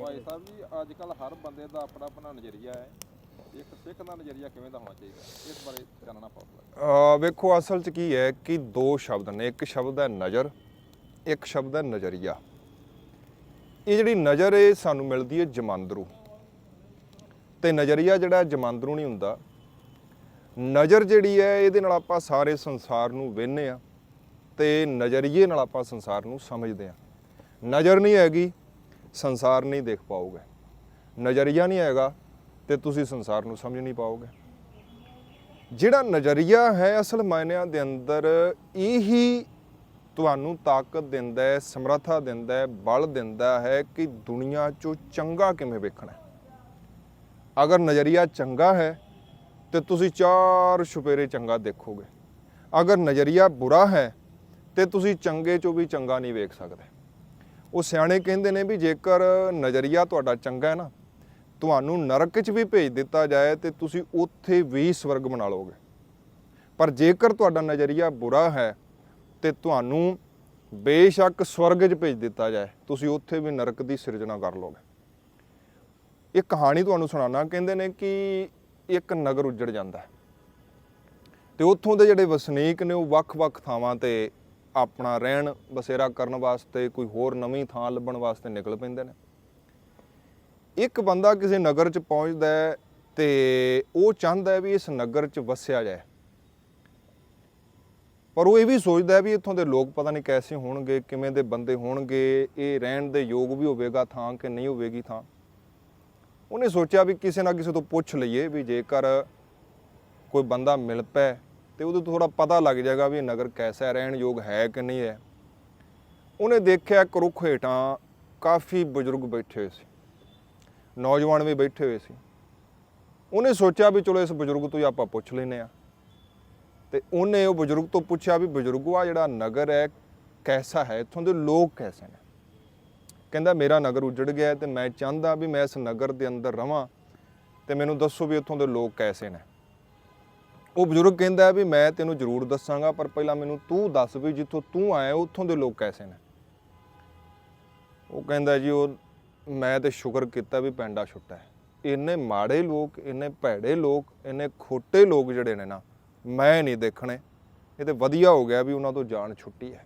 ਭਾਈ ਸਾਹਿਬ ਜੀ ਅੱਜ ਕੱਲ ਹਰ ਬੰਦੇ ਦਾ ਆਪਣਾ ਆਪਣਾ ਨਜ਼ਰੀਆ ਹੈ। ਇੱਕ ਸਿੱਖ ਦਾ ਨਜ਼ਰੀਆ ਕਿਵੇਂ ਦਾ ਹੋਣਾ ਚਾਹੀਦਾ? ਇਸ ਬਾਰੇ ਜਾਣਨਾ ਪਊਗਾ। ਵੇਖੋ ਅਸਲ 'ਚ ਕੀ ਹੈ ਕਿ ਦੋ ਸ਼ਬਦ ਨੇ। ਇੱਕ ਸ਼ਬਦ ਹੈ ਨਜ਼ਰ ਇੱਕ ਸ਼ਬਦ ਹੈ ਨਜ਼ਰੀਆ। ਇਹ ਜਿਹੜੀ ਨਜ਼ਰ ਹੈ ਸਾਨੂੰ ਮਿਲਦੀ ਹੈ ਜਮਾਂਦਰੂ। ਤੇ ਨਜ਼ਰੀਆ ਜਿਹੜਾ ਜਮਾਂਦਰੂ ਨਹੀਂ ਹੁੰਦਾ। ਨਜ਼ਰ ਜਿਹੜੀ ਹੈ ਇਹਦੇ ਨਾਲ ਆਪਾਂ ਸਾਰੇ ਸੰਸਾਰ ਨੂੰ ਵੇਖਦੇ ਆ ਤੇ ਨਜ਼ਰੀਏ ਨਾਲ ਆਪਾਂ ਸੰਸਾਰ ਨੂੰ ਸਮਝਦੇ ਆ ਨਜ਼ਰ ਨਹੀਂ ਹੈਗੀ। ਸੰਸਾਰ ਨਹੀਂ ਦੇਖ ਪਾਓਗੇ। ਨਜ਼ਰੀਆ ਨਹੀਂ ਹੈਗਾ ਤੇ ਤੁਸੀਂ ਸੰਸਾਰ ਨੂੰ ਸਮਝ ਨਹੀਂ ਪਾਓਗੇ। ਜਿਹੜਾ ਨਜ਼ਰੀਆ ਹੈ ਅਸਲ ਮਾਇਨਿਆਂ ਦੇ ਅੰਦਰ, ਇਹੀ ਤੁਹਾਨੂੰ ਤਾਕਤ ਦਿੰਦਾ ਹੈ, ਸਮਰੱਥਾ ਦਿੰਦਾ ਹੈ, ਬਲ ਦਿੰਦਾ ਹੈ ਕਿ ਦੁਨੀਆ 'ਚੋਂ ਚੰਗਾ ਕਿਵੇਂ ਵੇਖਣਾ ਹੈ। ਅਗਰ ਨਜ਼ਰੀਆ ਚੰਗਾ ਹੈ, ਤੇ ਤੁਸੀਂ ਚਾਰ ਛੁਪੇਰੇ ਚੰਗਾ ਦੇਖੋਗੇ। ਅਗਰ ਨਜ਼ਰੀਆ ਬੁਰਾ ਹੈ, ਤੇ ਤੁਸੀਂ ਚੰਗੇ 'ਚੋਂ ਵੀ ਚੰਗਾ ਨਹੀਂ ਵੇਖ ਸਕਦੇ। ਉਹ ਸਿਆਣੇ ਕਹਿੰਦੇ ਨੇ ਵੀ ਜੇਕਰ ਨਜ਼ਰੀਆ ਤੁਹਾਡਾ ਚੰਗਾ ਹੈ ਨਾ, ਤੁਹਾਨੂੰ ਨਰਕ 'ਚ ਵੀ ਭੇਜ ਦਿੱਤਾ ਜਾਏ ਤੇ ਤੁਸੀਂ ਉੱਥੇ ਵੀ ਸਵਰਗ ਬਣਾ ਲਓਗੇ। ਪਰ ਜੇਕਰ ਤੁਹਾਡਾ ਨਜ਼ਰੀਆ ਬੁਰਾ ਹੈ ਤੇ ਤੁਹਾਨੂੰ ਬੇਸ਼ੱਕ ਸਵਰਗ 'ਚ ਭੇਜ ਦਿੱਤਾ ਜਾਏ, ਤੁਸੀਂ ਉੱਥੇ ਵੀ ਨਰਕ ਦੀ ਸਿਰਜਣਾ ਕਰ ਲਓਗੇ। ਇਹ ਕਹਾਣੀ ਤੁਹਾਨੂੰ ਸੁਣਾਉਣਾ, ਕਹਿੰਦੇ ਨੇ ਕਿ ਇੱਕ ਨਗਰ ਉੱਜੜ ਜਾਂਦਾ ਹੈ ਤੇ ਉੱਥੋਂ ਦੇ ਜਿਹੜੇ ਵਸਨੀਕ ਨੇ ਉਹ ਵੱਖ-ਵੱਖ ਥਾਵਾਂ ਤੇ ਆਪਣਾ ਰਹਿਣ ਬਸੇਰਾ ਕਰਨ ਵਾਸਤੇ, ਕੋਈ ਹੋਰ ਨਵੀਂ ਥਾਂ ਲੱਭਣ ਵਾਸਤੇ ਨਿਕਲ ਪੈਂਦੇ ਨੇ। ਇੱਕ ਬੰਦਾ ਕਿਸੇ ਨਗਰ 'ਚ ਪਹੁੰਚਦਾ ਹੈ ਤੇ ਉਹ ਚਾਹੁੰਦਾ ਹੈ ਵੀ ਇਸ ਨਗਰ 'ਚ ਵਸਿਆ ਜਾਏ। ਪਰ ਉਹ ਇਹ ਵੀ ਸੋਚਦਾ ਹੈ ਵੀ ਇੱਥੋਂ ਦੇ ਲੋਕ ਪਤਾ ਨਹੀਂ ਕੈਸੇ ਹੋਣਗੇ, ਕਿਵੇਂ ਦੇ ਬੰਦੇ ਹੋਣਗੇ, ਇਹ ਰਹਿਣ ਦੇ ਯੋਗ ਵੀ ਹੋਵੇਗਾ ਥਾਂ ਕਿ ਨਹੀਂ ਹੋਵੇਗੀ ਥਾਂ। ਉਹਨੇ ਸੋਚਿਆ ਵੀ ਕਿਸੇ ਨਾ ਕਿਸੇ ਤੋਂ ਪੁੱਛ ਲਈਏ ਵੀ ਜੇਕਰ ਕੋਈ ਬੰਦਾ ਮਿਲ ਪੈ ਤੇ ਉਹਦੇ ਤੋਂ ਥੋੜਾ ਪਤਾ ਲੱਗ ਜਾਏਗਾ ਵੀ ਇਹ ਨਗਰ ਕੈਸਾ ਹੈ ਰਹਿਣ ਯੋਗ ਹੈ ਕਿ ਨਹੀਂ ਹੈ। ਉਹਨੇ ਦੇਖਿਆ ਇੱਕ ਰੁੱਖ ਹੇਠਾਂ ਕਾਫੀ ਬਜ਼ੁਰਗ ਬੈਠੇ ਹੋਏ ਸੀ। ਨੌਜਵਾਨ ਵੀ ਬੈਠੇ ਹੋਏ ਸੀ। ਉਹਨੇ ਸੋਚਿਆ ਵੀ ਚਲੋ ਇਸ ਬਜ਼ੁਰਗ ਤੋਂ ਹੀ ਆਪਾਂ ਪੁੱਛ ਲੈਨੇ ਆ ਤੇ ਉਹਨੇ ਉਹ ਬਜ਼ੁਰਗ ਤੋਂ ਪੁੱਛਿਆ ਵੀ ਬਜ਼ੁਰਗੋ ਆ ਜਿਹੜਾ ਨਗਰ ਹੈ, ਕੈਸਾ ਹੈ? ਇੱਥੋਂ ਦੇ ਲੋਕ ਕੈਸੇ ਨੇ? ਕਹਿੰਦਾ, ਮੇਰਾ ਨਗਰ ਉਜੜ ਗਿਆ ਹੈ ਤੇ ਮੈਂ ਚਾਹੁੰਦਾ ਵੀ ਮੈਂ ਇਸ ਨਗਰ ਦੇ ਅੰਦਰ ਰਵਾਂ ਤੇ ਮੈਨੂੰ ਦੱਸੋ ਵੀ ਇੱਥੋਂ ਦੇ ਲੋਕ ਕੈਸੇ ਨੇ। ਉਹ ਬਜ਼ੁਰਗ ਕਹਿੰਦਾ ਵੀ ਮੈਂ ਤੈਨੂੰ ਜ਼ਰੂਰ ਦੱਸਾਂਗਾ, ਪਰ ਪਹਿਲਾਂ ਮੈਨੂੰ ਤੂੰ ਦੱਸ ਵੀ ਜਿੱਥੋਂ ਤੂੰ ਆਇਆ, ਉੱਥੋਂ ਦੇ ਲੋਕ ਕੈਸੇ ਨੇ? ਉਹ ਕਹਿੰਦਾ ਜੀ, ਉਹ ਮੈਂ ਤੇ ਸ਼ੁਕਰ ਕੀਤਾ ਵੀ ਪੈਂਡਾ ਛੁੱਟਾ ਹੈ। ਇੰਨੇ ਮਾੜੇ ਲੋਕ, ਇੰਨੇ ਭੈੜੇ ਲੋਕ, ਇੰਨੇ ਖੋਟੇ ਲੋਕ ਜਿਹੜੇ ਨੇ ਨਾ, ਮੈਂ ਨਹੀਂ ਦੇਖਣੇ। ਇਹ ਤੇ ਵਧੀਆ ਹੋ ਗਿਆ ਵੀ ਉਹਨਾਂ ਤੋਂ ਜਾਨ ਛੁੱਟੀ ਹੈ।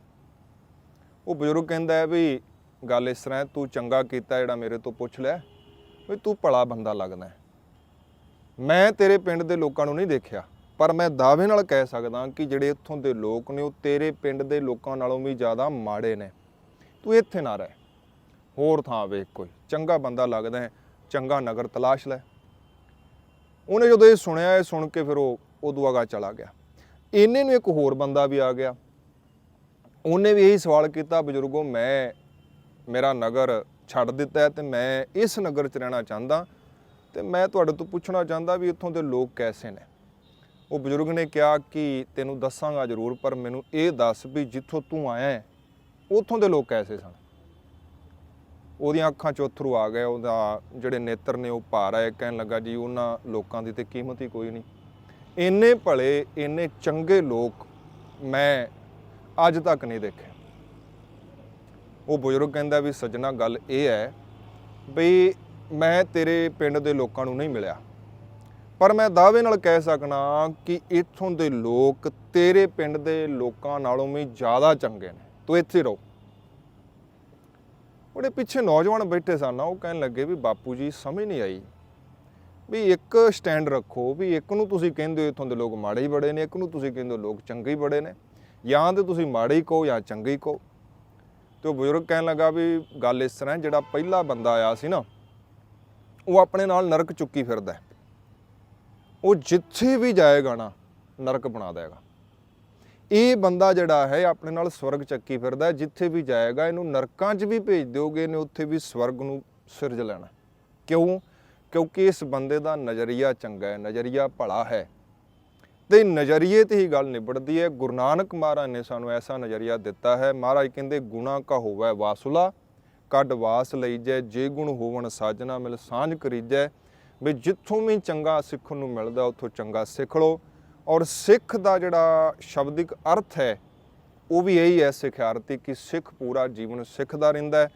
ਉਹ ਬਜ਼ੁਰਗ ਕਹਿੰਦਾ ਹੈ ਵੀ ਗੱਲ ਇਸ ਤਰ੍ਹਾਂ ਤੂੰ ਚੰਗਾ ਕੀਤਾ ਜਿਹੜਾ ਮੇਰੇ ਤੋਂ ਪੁੱਛ ਲਿਆ, ਵੀ ਤੂੰ ਭਲਾ ਬੰਦਾ ਲੱਗਦਾ ਮੈਂ ਤੇਰੇ ਪਿੰਡ ਦੇ ਲੋਕਾਂ ਨੂੰ ਨਹੀਂ ਦੇਖਿਆ। ਪਰ ਮੈਂ ਦਾਅਵੇ ਨਾਲ ਕਹਿ ਸਕਦਾ ਕਿ ਜਿਹੜੇ ਇੱਥੋਂ ਦੇ ਲੋਕ ਨੇ, ਉਹ ਤੇਰੇ ਪਿੰਡ ਦੇ ਲੋਕਾਂ ਨਾਲੋਂ ਵੀ ਜ਼ਿਆਦਾ ਮਾੜੇ ਨੇ। ਤੂੰ ਇੱਥੇ ਨਾ ਰਹਿ। ਹੋਰ ਥਾਂ ਵੇਖ ਕੋਈ। ਚੰਗਾ ਬੰਦਾ ਲੱਗਦਾ ਹੈ, ਚੰਗਾ ਨਗਰ ਤਲਾਸ਼ ਲੈ। ਉਹਨੇ ਜਦੋਂ ਇਹ ਸੁਣਿਆ, ਇਹ ਸੁਣ ਕੇ ਫਿਰ ਉਹ ਉਦੋਂ ਆਗਾ ਚਲਾ ਗਿਆ। ਇੰਨੇ ਨੂੰ ਇੱਕ ਹੋਰ ਬੰਦਾ ਵੀ ਆ ਗਿਆ। ਉਹਨੇ ਵੀ ਇਹੀ ਸਵਾਲ ਕੀਤਾ, ਬਜ਼ੁਰਗੋ, ਮੈਂ ਮੇਰਾ ਨਗਰ ਛੱਡ ਦਿੱਤਾ ਹੈ ਤੇ ਮੈਂ ਇਸ ਨਗਰ 'ਚ ਰਹਿਣਾ ਚਾਹੁੰਦਾ। ਤੇ ਮੈਂ ਤੁਹਾਡੇ ਤੋਂ ਪੁੱਛਣਾ ਚਾਹੁੰਦਾ ਵੀ ਇੱਥੋਂ ਦੇ ਲੋਕ ਕੈਸੇ ਨੇ? ਉਹ ਬਜ਼ੁਰਗ ਨੇ ਕਿਹਾ ਕਿ ਤੈਨੂੰ ਦੱਸਾਂਗਾ ਜ਼ਰੂਰ, ਪਰ ਮੈਨੂੰ ਇਹ ਦੱਸ ਵੀ ਜਿੱਥੋਂ ਤੂੰ ਆਇਆ ਹੈ, ਉੱਥੋਂ ਦੇ ਲੋਕ ਕੈਸੇ ਸਨ। ਉਹਦੀਆਂ ਅੱਖਾਂ 'ਚ ਅਥਰੂ ਆ ਗਏ, ਉਹਦਾ ਜਿਹੜੇ ਨੇਤਰ ਨੇ ਉਹ ਭਾਰ ਆਏ, ਕਹਿਣ ਲੱਗਾ, ਜੀ, ਉਹਨਾਂ ਲੋਕਾਂ ਦੀ ਤੇ ਕੀਮਤ ਹੀ ਕੋਈ ਨਹੀਂ। ਇੰਨੇ ਭਲੇ, ਇੰਨੇ ਚੰਗੇ ਲੋਕ ਮੈਂ ਅੱਜ ਤੱਕ ਨਹੀਂ ਦੇਖੇ। ਉਹ ਬਜ਼ੁਰਗ ਕਹਿੰਦਾ ਵੀ, ਸੱਜਣਾ, ਗੱਲ ਇਹ ਹੈ ਵੀ ਮੈਂ ਤੇਰੇ ਪਿੰਡ ਦੇ ਲੋਕਾਂ ਨੂੰ ਨਹੀਂ ਮਿਲਿਆ। ਪਰ ਮੈਂ ਦਾਅਵੇ ਨਾਲ ਕਹਿ ਸਕਣਾ ਕਿ ਇੱਥੋਂ ਦੇ ਲੋਕ ਤੇਰੇ ਪਿੰਡ ਦੇ ਲੋਕਾਂ ਨਾਲੋਂ ਵੀ ਜ਼ਿਆਦਾ ਚੰਗੇ ਨੇ। ਤੂੰ ਇੱਥੇ ਰਹੋ। ਉਹਦੇ ਪਿੱਛੇ ਨੌਜਵਾਨ ਬੈਠੇ ਸਨ ਨਾ, ਉਹ ਕਹਿਣ ਲੱਗੇ ਵੀ ਬਾਪੂ ਜੀ, ਸਮਝ ਨਹੀਂ ਆਈ ਵੀ ਇੱਕ ਸਟੈਂਡ ਰੱਖੋ ਵੀ ਇੱਕ ਨੂੰ ਤੁਸੀਂ ਕਹਿੰਦੇ ਹੋ ਇੱਥੋਂ ਦੇ ਲੋਕ ਮਾੜੇ ਹੀ ਬੜੇ ਨੇ, ਇੱਕ ਨੂੰ ਤੁਸੀਂ ਕਹਿੰਦੇ ਹੋ ਲੋਕ ਚੰਗੇ ਹੀ ਬੜੇ ਨੇ। ਜਾਂ ਤੇ ਤੁਸੀਂ ਮਾੜੇ ਹੀ ਕਹੋ ਜਾਂ ਚੰਗੇ ਹੀ ਕਹੋ। ਤੇ ਉਹ ਬਜ਼ੁਰਗ ਕਹਿਣ ਲੱਗਾ ਵੀ ਗੱਲ ਇਸ ਤਰ੍ਹਾਂ ਜਿਹੜਾ ਪਹਿਲਾ ਬੰਦਾ ਆਇਆ ਸੀ ਨਾ, ਉਹ ਆਪਣੇ ਨਾਲ ਨਰਕ ਚੁੱਕੀ ਫਿਰਦਾ ਉਹ ਜਿੱਥੇ ਵੀ ਜਾਏਗਾ ਨਾ, ਨਰਕ ਬਣਾ ਦੇਗਾ। ਇਹ ਬੰਦਾ ਜਿਹੜਾ ਹੈ ਆਪਣੇ ਨਾਲ ਸਵਰਗ ਚੱਕੀ ਫਿਰਦਾ ਹੈ। ਜਿੱਥੇ ਵੀ ਜਾਏਗਾ, ਇਹਨੂੰ ਨਰਕਾਂ 'ਚ ਵੀ ਭੇਜ ਦਿਓਗੇ ਨੇ ਉੱਥੇ ਵੀ ਸਵਰਗ ਨੂੰ ਸਿਰਜ ਲੈਣਾ। ਕਿਉਂ? ਕਿਉਂਕਿ ਇਸ ਬੰਦੇ ਦਾ ਨਜ਼ਰੀਆ ਚੰਗਾ ਹੈ, ਨਜ਼ਰੀਆ ਭਲਾ ਹੈ। ਤੇ ਨਜ਼ਰੀਏ ਤੇ ਹੀ ਗੱਲ ਨਿਬੜਦੀ ਹੈ। ਗੁਰੂ ਨਾਨਕ ਮਹਾਰਾਜ ਨੇ ਸਾਨੂੰ ਐਸਾ ਨਜ਼ਰੀਆ ਦਿੱਤਾ ਹੈ। ਮਹਾਰਾਜ ਕਹਿੰਦੇ, ਗੁਣਾ ਕਾ ਹੋਵੇ ਵਾਸੁਲਾ, ਕੱਢ ਵਾਸ ਲਈ ਲਈਜੈ, ਜੇ ਗੁਣ ਹੋਵਣ ਸਾਜਣਾ ਮਿਲ ਸਾਂਝ ਕਰੀਜੈ। ਵੀ ਜਿੱਥੋਂ ਵੀ ਚੰਗਾ ਸਿੱਖਣ ਨੂੰ ਮਿਲਦਾ, ਉੱਥੋਂ ਚੰਗਾ ਸਿੱਖ ਲਓ। ਔਰ ਸਿੱਖ ਦਾ ਜਿਹੜਾ ਸ਼ਬਦਿਕ ਅਰਥ ਹੈ, ਉਹ ਵੀ ਇਹੀ ਹੈ ਸਿਖਿਆਰਤੀ ਕਿ ਸਿੱਖ ਪੂਰਾ ਜੀਵਨ ਸਿੱਖਦਾ ਰਹਿੰਦਾ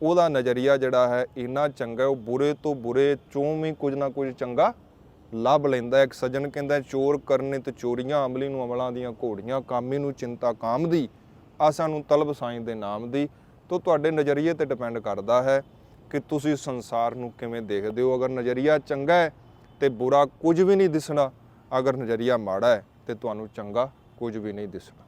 ਉਹਦਾ ਨਜ਼ਰੀਆ ਜਿਹੜਾ ਹੈ, ਇੰਨਾ ਚੰਗਾ ਉਹ ਬੁਰੇ ਤੋਂ ਬੁਰੇ ਚੋਂ ਵੀ ਕੁਝ ਨਾ ਕੁਝ ਚੰਗਾ ਲੱਭ ਲੈਂਦਾ ਇੱਕ ਸੱਜਣ ਕਹਿੰਦਾ, ਚੋਰ ਕਰਨੇ ਤੇ ਚੋਰੀਆਂ, ਅਮਲੀ ਨੂੰ ਅਮਲਾਂ ਦੀਆਂ ਘੋੜੀਆਂ, ਕਾਮੀ ਨੂੰ ਚਿੰਤਾ ਕਾਮ ਦੀ, ਆਸਾਂ ਨੂੰ ਤਲਬ ਸਾਈਂ ਦੇ ਨਾਮ ਦੀ। ਤੋਂ ਤੁਹਾਡੇ ਨਜ਼ਰੀਏ ਤੇ ਡਿਪੈਂਡ ਕਰਦਾ ਹੈ। ਕਿ ਤੁਸੀਂ ਸੰਸਾਰ ਨੂੰ ਕਿਵੇਂ ਦੇਖਦੇ ਹੋ? ਅਗਰ ਨਜ਼ਰੀਆ ਚੰਗਾ ਹੈ ਤੇ ਬੁਰਾ ਕੁਝ ਵੀ ਨਹੀਂ ਦਿਸਣਾ, ਅਗਰ ਨਜ਼ਰੀਆ ਮਾੜਾ ਹੈ ਤੇ ਤੁਹਾਨੂੰ ਚੰਗਾ ਕੁਝ ਵੀ ਨਹੀਂ ਦਿਸਣਾ।